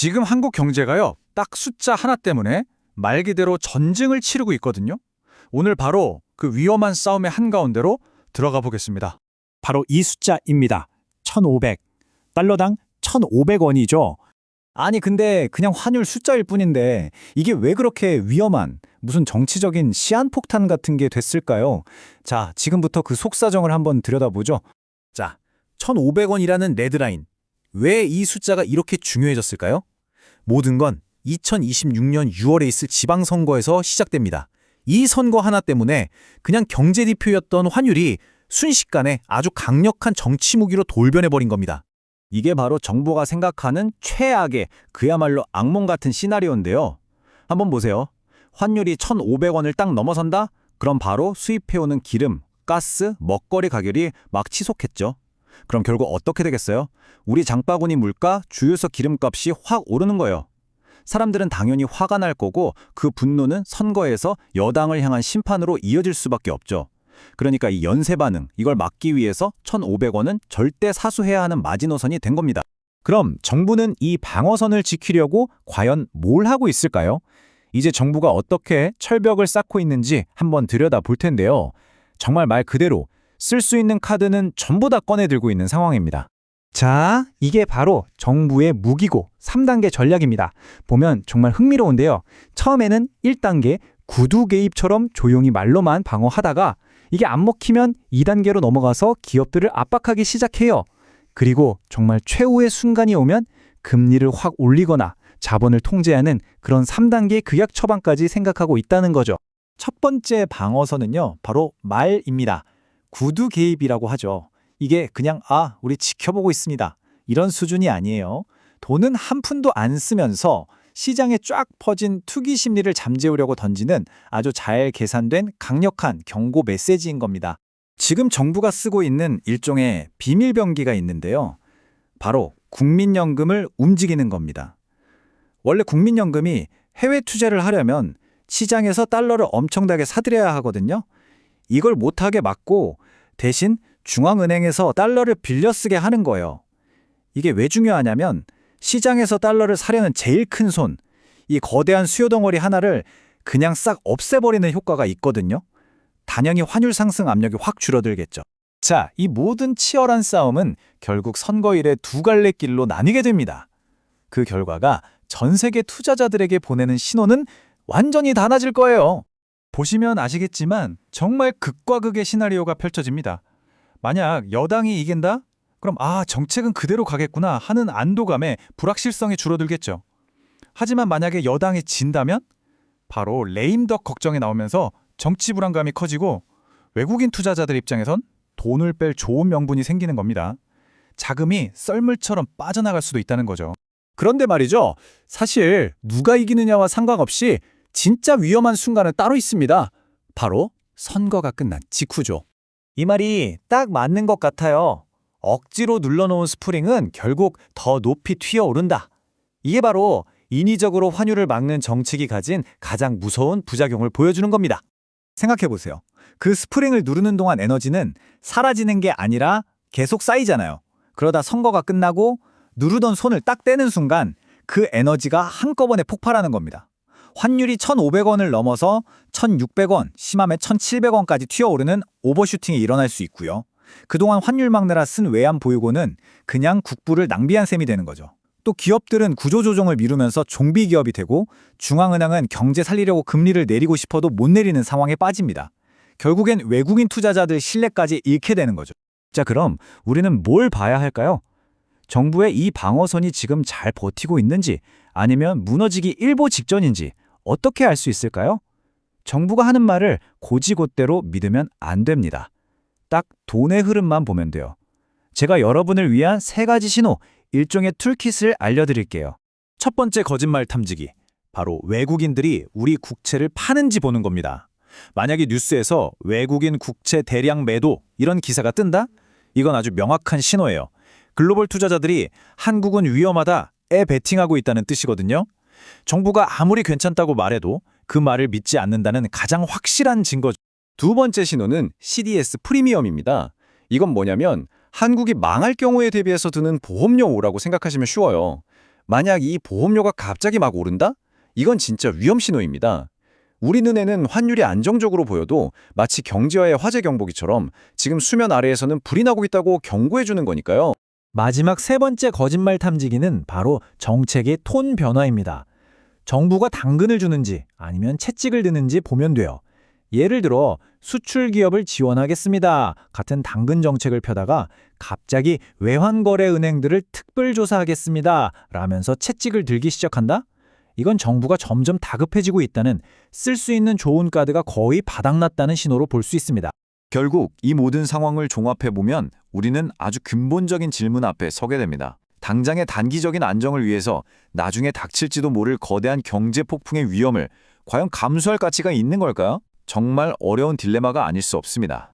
지금 한국 경제가요, 딱 숫자 하나 때문에 말 그대로 전쟁을 치르고 있거든요. 오늘 바로 그 위험한 싸움의 한가운데로 들어가 보겠습니다. 바로 이 숫자입니다. 1,500. 달러당 1,500원이죠. 아니 근데 그냥 환율 숫자일 뿐인데 이게 왜 그렇게 위험한 무슨 정치적인 시한폭탄 같은 게 됐을까요? 자, 지금부터 그 속사정을 한번 들여다보죠. 자, 1,500원이라는 레드라인. 왜 이 숫자가 이렇게 중요해졌을까요? 모든 건 2026년 6월에 있을 지방선거에서 시작됩니다. 이 선거 하나 때문에 그냥 경제지표였던 환율이 순식간에 아주 강력한 정치 무기로 돌변해버린 겁니다. 이게 바로 정부가 생각하는 최악의 그야말로 악몽 같은 시나리오인데요. 한번 보세요. 환율이 1,500원을 딱 넘어선다? 그럼 바로 수입해오는 기름, 가스, 먹거리 가격이 막 치솟겠죠. 그럼 결국 어떻게 되겠어요? 우리 장바구니 물가, 주유소 기름값이 확 오르는 거예요. 사람들은 당연히 화가 날 거고 그 분노는 선거에서 여당을 향한 심판으로 이어질 수밖에 없죠. 그러니까 이 연쇄 반응, 이걸 막기 위해서 1,500원은 절대 사수해야 하는 마지노선이 된 겁니다. 그럼 정부는 이 방어선을 지키려고 과연 뭘 하고 있을까요? 이제 정부가 어떻게 철벽을 쌓고 있는지 한번 들여다 볼 텐데요. 정말 말 그대로 쓸 수 있는 카드는 전부 다 꺼내 들고 있는 상황입니다. 자, 이게 바로 정부의 무기고 3단계 전략입니다. 보면 정말 흥미로운데요. 처음에는 1단계 구두 개입처럼 조용히 말로만 방어하다가 이게 안 먹히면 2단계로 넘어가서 기업들을 압박하기 시작해요. 그리고 정말 최후의 순간이 오면 금리를 확 올리거나 자본을 통제하는 그런 3단계 극약 처방까지 생각하고 있다는 거죠. 첫 번째 방어선은요, 바로 말입니다. 구두 개입이라고 하죠. 이게 그냥, 아, 우리 지켜보고 있습니다. 이런 수준이 아니에요. 돈은 한 푼도 안 쓰면서 시장에 쫙 퍼진 투기 심리를 잠재우려고 던지는 아주 잘 계산된 강력한 경고 메시지인 겁니다. 지금 정부가 쓰고 있는 일종의 비밀병기가 있는데요. 바로 국민연금을 움직이는 겁니다. 원래 국민연금이 해외 투자를 하려면 시장에서 달러를 엄청나게 사들여야 하거든요. 이걸 못하게 막고 대신 중앙은행에서 달러를 빌려 쓰게 하는 거예요. 이게 왜 중요하냐면 시장에서 달러를 사려는 제일 큰 손, 이 거대한 수요 덩어리 하나를 그냥 싹 없애버리는 효과가 있거든요. 단연히 환율 상승 압력이 확 줄어들겠죠. 자, 이 모든 치열한 싸움은 결국 선거일에 두 갈래 길로 나뉘게 됩니다. 그 결과가 전 세계 투자자들에게 보내는 신호는 완전히 달라질 거예요. 보시면 아시겠지만 정말 극과 극의 시나리오가 펼쳐집니다. 만약 여당이 이긴다? 그럼 아, 정책은 그대로 가겠구나 하는 안도감에 불확실성이 줄어들겠죠. 하지만 만약에 여당이 진다면 바로 레임덕 걱정이 나오면서 정치 불안감이 커지고 외국인 투자자들 입장에선 돈을 뺄 좋은 명분이 생기는 겁니다. 자금이 썰물처럼 빠져나갈 수도 있다는 거죠. 그런데 말이죠. 사실 누가 이기느냐와 상관없이 진짜 위험한 순간은 따로 있습니다. 바로 선거가 끝난 직후죠. 이 말이 딱 맞는 것 같아요. 억지로 눌러놓은 스프링은 결국 더 높이 튀어오른다. 이게 바로 인위적으로 환율을 막는 정책이 가진 가장 무서운 부작용을 보여주는 겁니다. 생각해보세요. 그 스프링을 누르는 동안 에너지는 사라지는 게 아니라 계속 쌓이잖아요. 그러다 선거가 끝나고 누르던 손을 딱 떼는 순간 그 에너지가 한꺼번에 폭발하는 겁니다. 환율이 1,500원을 넘어서 1,600원, 심하면 1,700원까지 튀어오르는 오버슈팅이 일어날 수 있고요. 그동안 환율 막느라 쓴 외환 보유고는 그냥 국부를 낭비한 셈이 되는 거죠. 또 기업들은 구조조정을 미루면서 좀비 기업이 되고 중앙은행은 경제 살리려고 금리를 내리고 싶어도 못 내리는 상황에 빠집니다. 결국엔 외국인 투자자들 신뢰까지 잃게 되는 거죠. 자, 그럼 우리는 뭘 봐야 할까요? 정부의 이 방어선이 지금 잘 버티고 있는지 아니면 무너지기 일보 직전인지 어떻게 알 수 있을까요? 정부가 하는 말을 고지곳대로 믿으면 안 됩니다. 딱 돈의 흐름만 보면 돼요. 제가 여러분을 위한 세 가지 신호, 일종의 툴킷을 알려드릴게요. 첫 번째 거짓말 탐지기. 바로 외국인들이 우리 국채를 파는지 보는 겁니다. 만약에 뉴스에서 외국인 국채 대량 매도 이런 기사가 뜬다? 이건 아주 명확한 신호예요. 글로벌 투자자들이 한국은 위험하다에 베팅하고 있다는 뜻이거든요. 정부가 아무리 괜찮다고 말해도 그 말을 믿지 않는다는 가장 확실한 증거죠. 두 번째 신호는 CDS 프리미엄입니다. 이건 뭐냐면 한국이 망할 경우에 대비해서 드는 보험료라고 생각하시면 쉬워요. 만약 이 보험료가 갑자기 막 오른다? 이건 진짜 위험 신호입니다. 우리 눈에는 환율이 안정적으로 보여도 마치 경제와의 화재 경보기처럼 지금 수면 아래에서는 불이 나고 있다고 경고해 주는 거니까요. 마지막 세 번째 거짓말 탐지기는 바로 정책의 톤 변화입니다. 정부가 당근을 주는지 아니면 채찍을 드는지 보면 돼요. 예를 들어 수출 기업을 지원하겠습니다. 같은 당근 정책을 펴다가 갑자기 외환거래 은행들을 특별 조사하겠습니다. 라면서 채찍을 들기 시작한다? 이건 정부가 점점 다급해지고 있다는 쓸 수 있는 좋은 카드가 거의 바닥났다는 신호로 볼 수 있습니다. 결국 이 모든 상황을 종합해 보면 우리는 아주 근본적인 질문 앞에 서게 됩니다. 당장의 단기적인 안정을 위해서 나중에 닥칠지도 모를 거대한 경제 폭풍의 위험을 과연 감수할 가치가 있는 걸까요? 정말 어려운 딜레마가 아닐 수 없습니다.